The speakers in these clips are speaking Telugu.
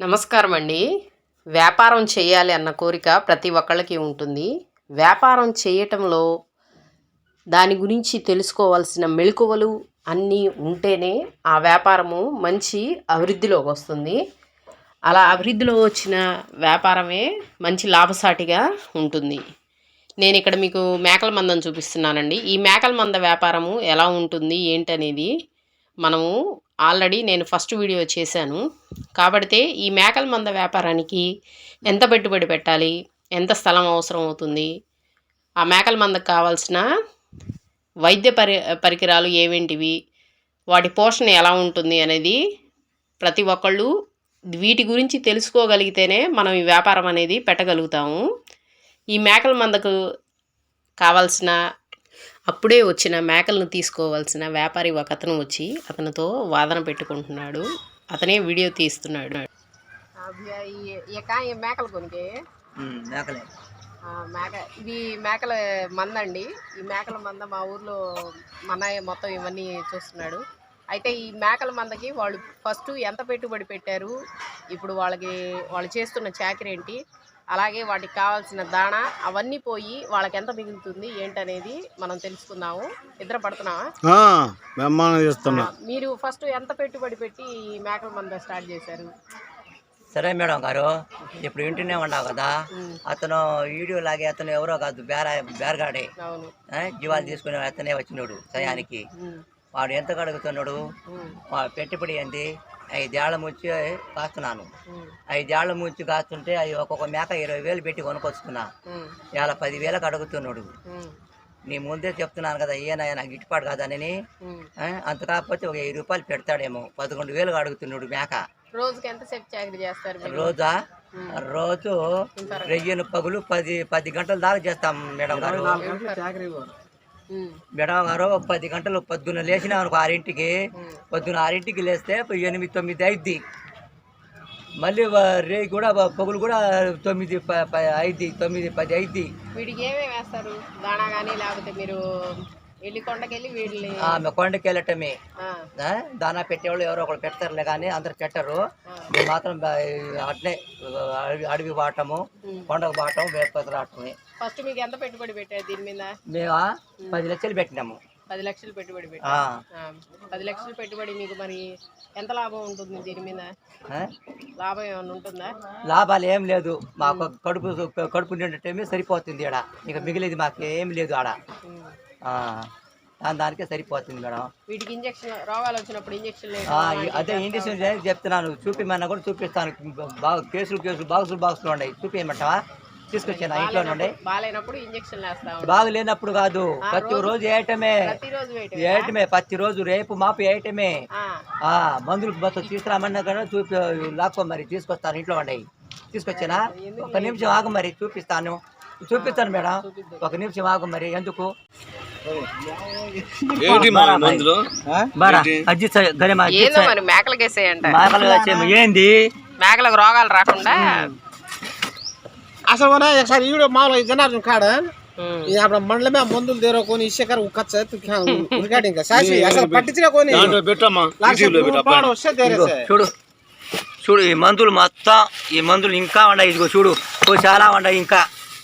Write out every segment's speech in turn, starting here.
నమస్కారం అండి వ్యాపారం చేయాలి అన్న కోరిక ప్రతి ఒక్కళ్ళకి ఉంటుంది. వ్యాపారం చేయటంలో దాని గురించి తెలుసుకోవాల్సిన మెళకువలు అన్నీ ఉంటేనే ఆ వ్యాపారము మంచి అభివృద్ధిలోకి వస్తుంది. అలా అభివృద్ధిలో వచ్చిన వ్యాపారమే మంచి లాభసాటిగా ఉంటుంది. నేను ఇక్కడ మీకు మేకల మందం చూపిస్తున్నానండి. ఈ మేకల మంద వ్యాపారము ఎలా ఉంటుంది ఏంటనేది మనము ఆల్రెడీ నేను ఫస్ట్ వీడియో చేశాను. కాబట్టి ఈ మేకల మంద వ్యాపారానికి ఎంత పెట్టుబడి పెట్టాలి? ఎంత స్థలం అవసరం అవుతుంది? ఆ మేకల మందకు కావాల్సిన వైద్య పరి పరికరాలు ఏవేంటివి? వాటి పోషణ ఎలా ఉంటుంది అనేది ప్రతి ఒక్కళ్ళు వీటి గురించి తెలుసుకోగలిగితేనే మనం ఈ వ్యాపారం అనేది పెట్టగలుగుతాము. ఈ మేకల మందకు కావాల్సిన అప్పుడే వచ్చిన మేకలను తీసుకోవాల్సిన వ్యాపారి ఒక అతను వచ్చి అతనితో వాదన పెట్టుకుంటున్నాడు. అతనే వీడియో తీస్తున్నాడు. మేకలు కొనికి? మేకలే. మేక ఇది మేకల మంద అండి ఈ మేకల మంద మా ఊర్లో మా అన్నయ్య మొత్తం ఇవన్నీ చూస్తున్నాడు. అయితే ఈ మేకల మందకి వాళ్ళు ఫస్ట్ ఎంత పెట్టుబడి పెట్టారు? ఇప్పుడు వాళ్ళకి వాళ్ళు చేస్తున్న చాకరీ ఏంటి అలాగే వాటికి కావాల్సిన దాణా అవన్నీ పోయి వాళ్ళకి ఎంత మిగులుతుంది ఏంటనేది మనం తెలుసుకుందాము. ఇద్దరు పడుతున్నావా? మీరు ఫస్ట్ ఎంత పెట్టుబడి పెట్టి ఈ మేకల మంద స్టార్ట్ చేశారు? సరే మేడం గారు ఇప్పుడు ఇంటినే ఉన్నావు కదా అతను వీడియో లాగే అతను ఎవరో కాదు బేర బేరగాడే. జీవాలు తీసుకునే అతనే వచ్చినాడు సయానికి. వాడు ఎంత కడుగుతున్నాడు? పెట్టుబడి ఏంది? ఐదేళ్ళ ముచ్చి కాస్తున్నాను. ఐదేళ్ళ ముచ్చి కాస్తుంటే అవి ఒక్కొక్క మేక ఇరవై వేలు పెట్టి కొనుక్కొచ్చుకున్నా. ఉమ్, ఇవాళ పదివేలకు అడుగుతున్నాడు. నీ ముందే చెప్తున్నాను కదా ఈయన నాకు గిట్టుబాటు కాదని అంత కాకపోతే ఒక వెయ్యి రూపాయలు పెడతాడేమో. పదకొండు వేలు అడుగుతున్నాడు మేక. రోజుకి చాకరీ చేస్తారు? రోజా. రోజు రెయ్యను పగులు పది పది గంటల దాకా చేస్తాం మేడం గారు. మేడం గారు పది గంటలు పొద్దున్న లేచినాం అనుకో ఆరింటికి. పొద్దున్న ఆరింటికి లేస్తే ఎనిమిది తొమ్మిది అయిద్ది. మళ్ళీ రే కూడా పగులు కూడా తొమ్మిది అయిద్ది తొమ్మిది పది అయిద్ది. వీడికి ఏమేమి వేస్తారు? దాణా కానీ లేకపోతే మీరు ఆమె కొండకి వెళ్ళటమే ఆ, ఆ, దానా పెట్టేవాళ్ళు ఎవరో ఒకరు పెడతారులే కానీ అందరు పెట్టరు మేము మాత్రం అట్నే అడవి బాటము. కొండకు బాటం వేపతి రావటమే ఫస్ట్ మీకు ఎంత పెట్టుబడి పెట్టారు దీని మీద? మేము పది లక్షలు పెట్టినాము. పది లక్షలు పెట్టుబడి పెట్టారు. ఆ, పది లక్షలు పెట్టుబడి మీకు మరి ఎంత లాభం ఉంటుంది దీని మీద? లాభం ఏమైనా ఉంటుందా? లాభాలు ఏం లేదు. మాకు కడుపు కడుపు నిండటమే సరిపోతుంది ఆడ ఇక మిగిలేదు మాకు ఏం లేదు ఆడ. దాని దానికే సరిపోతుంది మేడం. వీటికి ఇంజక్షన్ రోగాలు వచ్చినప్పుడు ఇంజక్షన్ అదే ఇండిషన్ చెప్తున్నాను చూపిమన్నా కూడా చూపిస్తాను. బాగా కేసులు కేసులు బాక్సులు బాక్సులు ఉన్నాయి. చూపించమంటావా తీసుకొచ్చాను ఇంట్లో నుండి బాగాలేనప్పుడు ఇంజక్షన్ వేస్తా ఉంటాం బాగా లేనప్పుడు కాదు ప్రతి రోజు వేయటమే. వేయటమే. ప్రతి రోజు రేపు మాపు వేయటమే. మందులు మొత్తం తీసుకురామన్నా కూడా చూపి లాక్కో మరి తీసుకొస్తాను ఇంట్లో ఉన్నాయి తీసుకొచ్చానా? ఒక నిమిషం ఆగు మరి చూపిస్తాను. చూపిస్తాను మేడం. ఒక నిమిషం ఆగు మరి ఎందుకు? ఏంది మేకలకు రోగాలు రాకుండా అసలు ఒకసారి ఈవిడ మామూలుగా జనార్దన్ కాడ అప్పుడు మండలమే మందులు తెరకొని ఇసుకర ఉక్కచ్చ ఇంకా. శాసి అసలు పట్టించిన కొని వస్తే చూడు. చూడు ఈ మందులు మొత్తం ఈ మందులు ఇంకా ఉన్నాయి ఇదిగో చూడు. చాలా ఉన్నాయి ఇంకా.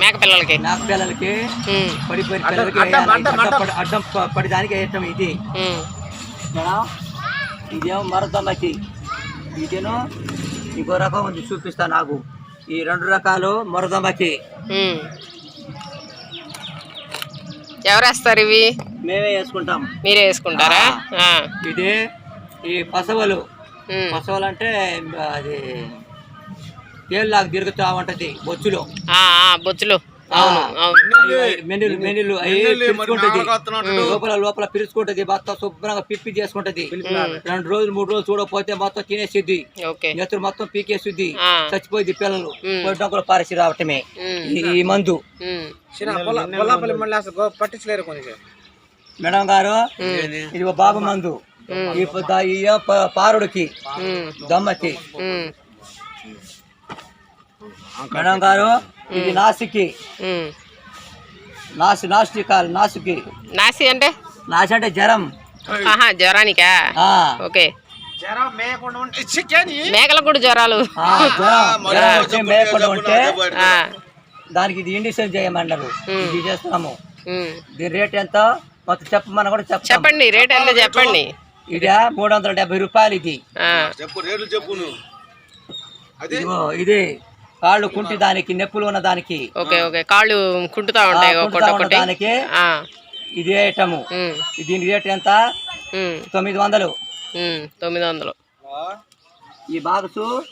మేక పిల్లలకి. నాకు పిల్లలకి పడిపోయిన పిల్లలకి. అడ్డం పడి- పడిదానికి వేయటం ఇది. ఇదేమో మరదమ్మకి. ఇదేనో ఇంకో రకం ఉంది చూపిస్తా నాకు. ఈ రెండు రకాలు మరదమ్మకి. ఉమ్. ఎవరు వేస్తారు ఇవి? మేమే వేసుకుంటాం. మీరే వేసుకుంటారా? ఆ, ఇది ఈ పసవలు. పసవలు అంటే అది తేలులాగా తిరుగుతూ ఉంటది బొచ్చులో. ఆ, ఆ, బొచ్చులు. అవును అవును. మెనులు మెనులు లోపల లోపల పిలుచుకుంటది మొత్తం శుభ్రంగా పిప్పి చేసుకుంటది. రెండు రోజులు మూడు రోజులు చూడకపోతే మొత్తం తినేసిద్ది. ఓకే. నెత్తురు మొత్తం పీకేసిద్ది. చచ్చిపోయింది పిల్లలు. డొంకలు పారేసి రావటమే. ఈ- మందు. పట్టించలేరు కొన్ని మేడం గారు ఇది బాబు మందు. ఈ పారుడికి. దమ్మకి. మేడం గారు ఇది నాసికి. నాసి నాస్టికాల్ నాసికి. నాసి అంటే? నాసి అంటే జ్వరం. ఆహా జ్వరానికా? ఓకే. మేకలకు కూడా జ్వరాలు. మేకుండా ఉంటే ఆ. దానికి ఇది ఇండిషన్ చేయమన్నారు ఇది చేస్తున్నాము. ఉమ్. దీని రేట్ ఎంత? మొత్తం చెప్పమని కూడా చెప్పండి రేట్ ఎంత చెప్పండి? ఇది మూడు వందల డెబ్బై రూపాయలు ఇది. చెప్పు రేట్లు చెప్పు ఇది కాళ్ళు కుంటి దానికి నొప్పులు ఉన్న దానికి. Okay okay. కాళ్ళు కుంటుతా ఉంటాయి దానికి ఆ. ఇది ఐటము. దీని రేట్ ఎంత. తొమ్మిది వందలు. తొమ్మిది వందలు. ఈ బాక్సు.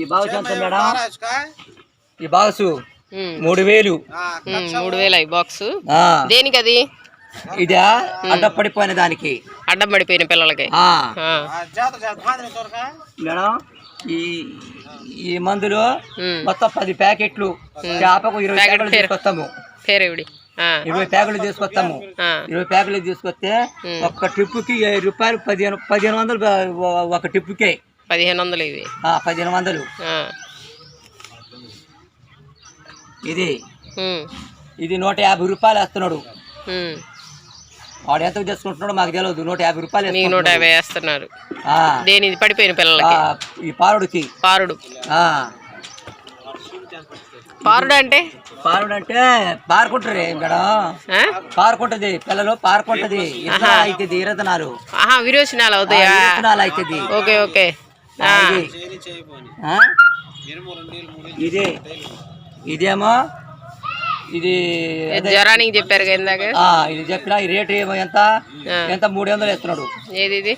ఈ బాక్స్ ఎంత మేడం? ఈ బాక్సు ఉమ్. మూడు వేలు. మూడు. వేల ఈ బాక్స్. ఆ, దేనికి అది ఇదే అడ్డ పడిపోయిన దానికి. అడ్డం పడిపోయిన పిల్లలకి. ఆ. ఆ. జాత జాత మాదిరి తోరక మేడం? ఈ ఈ మందులు. మొత్తం పది ప్యాకెట్లు చేపకు ఇరవై ప్యాకెట్ ప్యాకెట్లు. తీసుకొస్తాము పేరేవిడి. ఇరవై ప్యాకెట్లు తీసుకొస్తాము. ఇరవై ప్యాకెట్లు తీసుకొస్తే ఒక్క ట్రిప్పుకి ఏడు రూపాయలు పదిహేను పదిహేను వందలు ఒక ట్రిప్పుకే పదిహేను వందలు ఇవి ఆ, పదిహేను వందలు. ఇది. ఇది నూట యాభై రూపాయలు వేస్తున్నాడు. వాడు ఎంత తీసుకుంటున్నాడో మాకు తెలియదు నూట యాభై రూపాయలు నూట. యాభై వేస్తున్నారు. దేని పడిపోయిన ఆ, పిల్లలకి ఈ పారుడికి. పారుడు. ఆ, పారుడు అంటే? పారుడు అంటే పారుకుంటారు మేడం? పారుకుంటది. పిల్లలు పారుకుంటది. అవుతుంది ఇరతనాలు ఆహా విరోచనాలు అవుతాయా? అవుతుంది ఓకే ఓకే? ఇది. ఇదేమో ఇది జ్వరానికి చెప్పారు ఇందాక. ఇది చెప్పిన ఈ రేటు ఏమో ఎంత. ఎంత? మూడు వందలు వేస్తున్నాడు. ఏది ఇది?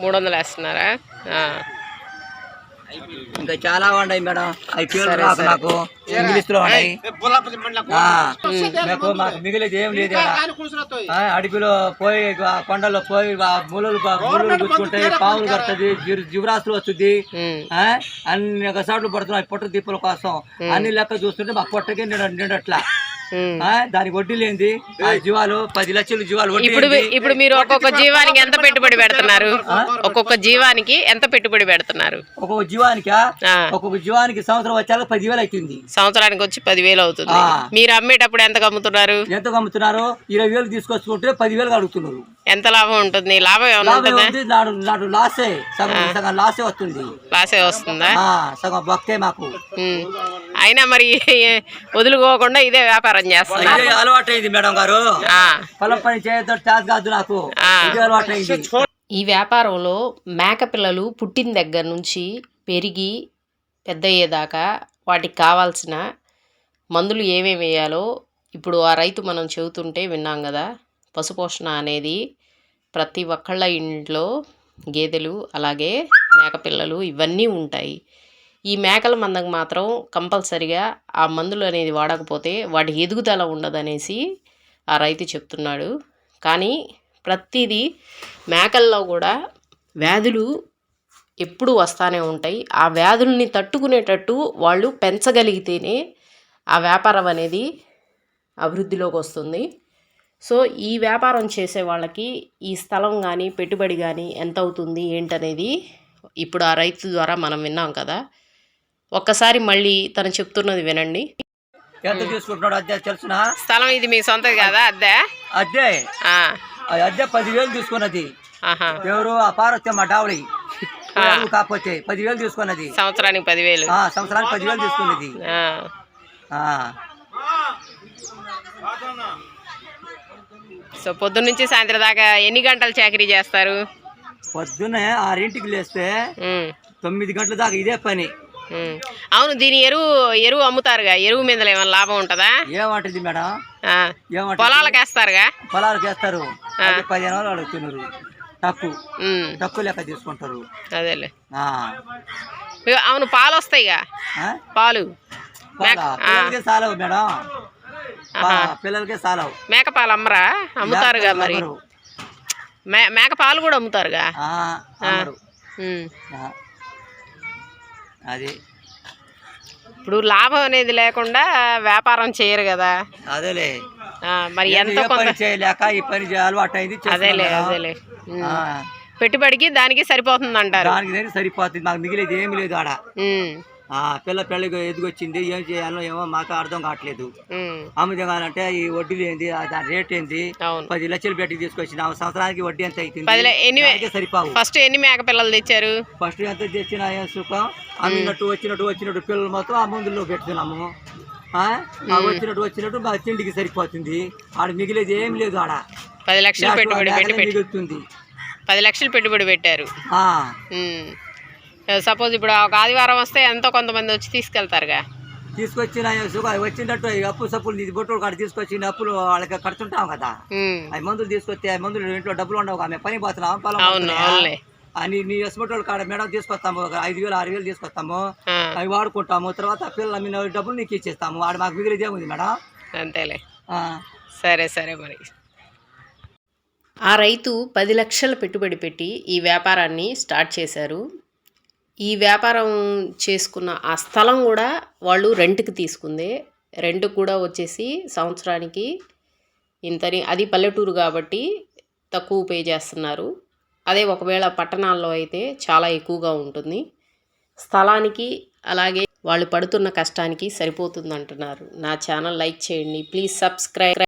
మూడు వందలు వేస్తున్నారా? ఆ. ఇంకా చాలా ఉన్నాయి మేడం. అవి పేరు రాకు నాకు. ఇంగ్లీష్లో ఉన్నాయి. నాకు మాకు మిగిలిది ఏం లేదు అడవిలో పోయి ఆ కొండల్లో పోయి ముళ్ళు ముళ్ళు గుచ్చుకుంటాయి పాములు కడుతుంది జీవరాశులు వస్తుంది. అన్ని ఒక సార్లు పడుతున్నాయి పొట్ట దీపుల కోసం. అన్ని లెక్క చూస్తుంటే మా పొట్టకే నిండ నిండట్లా. దానికి వడ్డీ లేనిది. జీవాలు పది లక్షలు జీవాలు ఇప్పుడు. ఇప్పుడు మీరు ఒక్కొక్క జీవానికి ఎంత పెట్టుబడి పెడుతున్నారు? ఒక్కొక్క జీవానికి ఎంత పెట్టుబడి పెడుతున్నారు? ఒక్కొక్క జీవానికా. ఒక్కొక్క జీవానికి సంవత్సరం వచ్చాక పదివేలు అవుతుంది. సంవత్సరానికి వచ్చి పదివేలు అవుతుంది. మీరు అమ్మేటప్పుడు ఎంత అమ్ముతున్నారు ఎంత అమ్ముతున్నారు ఇరవై వేలు తీసుకొచ్చుకుంటే పదివేలు అడుగుతున్నారు ఎంత లాభం ఉంటుంది? లాభం ఏమైనా లాభం ఉంటుందా? ఏముంది? నాడు నాడు లాసే. సగం సగం లాసే వస్తుంది. లాసే వస్తుందా? సగం బొక్కే మాకు. అయినా మరి వదులుకోకుండా ఇదే వ్యాపారం చేస్తున్నారు. ఇదే అలవాటైంది మేడం గారు. పొలం పని చేయొద్దు టాస్ కాదు నాకు. అలవాటైంది. ఈ వ్యాపారంలో మేక పిల్లలు పుట్టిన దగ్గర నుంచి పెరిగి పెద్ద అయ్యేదాకా వాటికి కావాల్సిన మందులు ఏమేమి వేయాలో ఇప్పుడు ఆ రైతు మనం చెబుతుంటే విన్నాం కదా. పశుపోషణ అనేది ప్రతి ఒక్కళ్ళ ఇంట్లో గేదెలు అలాగే మేకపిల్లలు ఇవన్నీ ఉంటాయి. ఈ మేకల మందకు మాత్రం కంపల్సరిగా ఆ మందులు అనేది వాడకపోతే వాటి ఎదుగుదల ఉండదనేసి ఆ రైతు చెప్తున్నాడు. కానీ ప్రతిదీ మేకల్లో కూడా వ్యాధులు ఎప్పుడు వస్తానే ఉంటాయి. ఆ వ్యాధుల్ని తట్టుకునేటట్టు వాళ్ళు పెంచగలిగితేనే ఆ వ్యాపారం అనేది అభివృద్ధిలోకి వస్తుంది. సో ఈ వ్యాపారం చేసే వాళ్ళకి ఈ స్థలం కానీ పెట్టుబడి కానీ ఎంత అవుతుంది ఏంటనేది ఇప్పుడు ఆ రైతు ద్వారా మనం విన్నాం కదా. ఒక్కసారి మళ్ళీ తను చెప్తున్నది వినండి. ఎంత తీసుకుంటున్నాడు అద్దె తెలుసిన? స్థలం ఇది మీ సొంతది కదా అద్దె? అద్దె. అద్దె పదివేలు తీసుకున్నది. ఎవరు? ఆ పారొచ్చే మా డావళి. కాకపోతే పదివేలు తీసుకున్నది. సంవత్సరానికి పదివేలు. ఆ సంవత్సరానికి పదివేలు తీసుకున్నది. ఆ, ఆ. సో పొద్దున్న నుంచి సాయంత్రం దాకా ఎన్ని గంటలు చాకరీ చేస్తారు? పొద్దున్నే ఆరింటికి లేస్తే తొమ్మిది గంటల దాకా ఇదే పని. అవును దీని ఎరువు ఎరువు అమ్ముతారుగా. ఎరువు మీద ఏమైనా లాభం ఉంటుందా? ఏమంటుంది మేడం? పొలాలకు వేస్తారుగా? పొలాలకు వేస్తారు. పదిహేను వందలు అడుగుతున్నారు తక్కువ. తక్కువ లెక్క తీసుకుంటారు. అదేలే. అవును పాలు వస్తాయిగా? పాలు. పాల? సాలవు మేడం. పిల్లలకే సాలవు. మేకపాలు అమ్మరా? అమ్ముతారుగా మరి? మేకపాలు కూడా అమ్ముతారుగా. అది. ఇప్పుడు లాభం అనేది లేకుండా వ్యాపారం చేయరు కదా. అదేలే. మరి ఎంతో కొంత చేయలేక ఈ పని చేయ- అలవాటు అయింది చేస్తున్నాం అదేలే. అదేలే. పెట్టుబడికి దానికి సరిపోతుంది అంటారు దానికి సరిపోతుంది? మాకు మిగిలేదు ఏమి లేదు ఆడ. ఆ పిల్ల పెళ్ళికి ఎదుగొచ్చింది ఏం చేయాలో ఏమో మాకు అర్థం కావట్లేదు. ఉమ్. అమ్ముదాం కావాలంటే ఈ వడ్డీలు ఏంది ఆ దాని రేట్ ఏంది? పది లక్షలు పెట్టి తీసుకొచ్చిన సంవత్సరానికి వడ్డీ ఎంత అవుతుంది సరిపోవు. ఫస్ట్ ఎన్ని మేక పిల్లలు తెచ్చారు? ఫస్ట్ ఎంత తెచ్చినా ఏం సుఖం? అమ్మినట్టు వచ్చినట్టు వచ్చినట్టు పిల్లలు మొత్తం ఆ మందుల్లో పెడుతున్నాము. ఆ? ఆ వచ్చినట్టు వచ్చినట్టు మా తిండికి సరిపోతుంది. ఆడ మిగిలేదు ఏం లేదు ఆడ. పది లక్షలు పెట్టుబడి మిగులుతుంది. పది లక్షలు పెట్టుబడి పెట్టారు. ఆ, సపోజ్ ఇప్పుడు ఒక ఆదివారం వస్తే ఎంతో కొంతమంది వచ్చి తీసుకెళ్తారుగా. తీసుకొచ్చిన వచ్చినట్టు అప్పు సప్పులు ఇది బొట్టులు కాడ తీసుకొచ్చిన అప్పులు వాళ్ళకి కడుతుంటాం కదా. అవి మందులు తీసుకొస్తే ఆ మందులు ఇంట్లో డబ్బులు ఉండవు ఆమె పని పోతున్నాం పొలం అని నీ ఎస్మటోళ్ళ కాడ మేడం తీసుకొస్తాము ఒక ఐదు వేలు ఆరు వేలు తీసుకొస్తాము. అవి వాడుకుంటాము తర్వాత పిల్లలు అమ్మిన డబ్బులు నీకు ఇచ్చేస్తాము. ఆడ మాకు మిగిలిదే ఉంది మేడం? అంతేలే. ఆ, సరే సరే మరి. ఆ రైతు పది లక్షల పెట్టుబడి పెట్టి ఈ వ్యాపారాన్ని స్టార్ట్ చేశారు. ఈ వ్యాపారం చేసుకున్న ఆ స్థలం కూడా వాళ్ళు రెంట్కి తీసుకుందే. రెంట్ కూడా వచ్చేసి సంవత్సరానికి ఇంతని అది పల్లెటూరు కాబట్టి తక్కువ పే చేస్తున్నారు. అదే ఒకవేళ పట్టణాల్లో అయితే చాలా ఎక్కువగా ఉంటుంది. స్థలానికి అలాగే వాళ్ళు పడుతున్న కష్టానికి సరిపోతుంది అంటున్నారు నా ఛానల్ లైక్ చేయండి. Please subscribe.